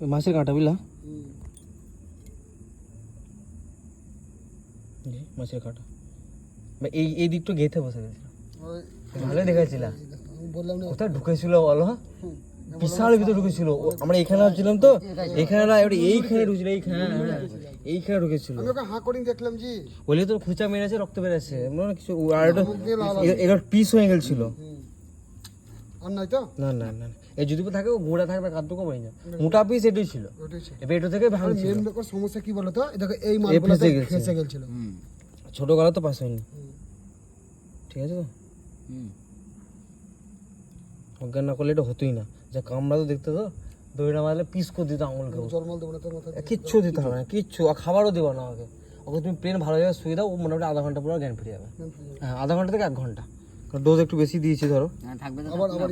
মাছের কাঁটা বুঝলা? জি, মাছের কাঁটা। এই এই দিকটা গেঁথে বসে গেছিল। ভালো দেখাচ্ছিল আমি বললাম না। কোথায় ঢুকেছিল বলো হুম। বিশাল ভিতরে ঢুকেছিল। ও- আমরা এখানে ছিলাম তো এখানে না এবারে এইখানে ঢুকেছিল এইখানে হ্যাঁ, এইখানে ঢুকেছিল। হাঁ করিং দেখলাম জি। বলে তো খুঁচা মেরেছে রক্ত বেরোচ্ছে। মনে হয় কিছু আর একটা এবার পিস হয়ে গেছিল। আর নাই তো? না না না না। এই যদি থাকে ও গোড়া থাকবে কাদ্দুকো পাই না মোটা পিস এটাই ছিল। এবার এটা থেকে আর মেন ব্যাপার সমস্যা কি বলতো দেখো এই মালগুলো ফেসে গেছিল। ছোট গলা তো পাস হয়নি। ঠিক আছে? তো অজ্ঞান না করলে এটা হতোই না। যা কামড়া তো দেখতে তো দই মারলে পিস করে দিত আঙুলকে জলমল দেবো না তোর মাথায়? কিচ্ছু দিতে হবে না কিচ্ছু। আর খাবারও দেবো না ওকে। ওকে তুমি প্লেন ভালো জায়গায় শুয়ে দাও ও মোটামুটি আধা ঘণ্টা পুরো জ্ঞান ফিরে যাবে। হ্যাঁ আধা ঘণ্টা থেকে এক ঘণ্টা। ডোজ একটু বেশি দিয়েছি ধরো। আবার আবার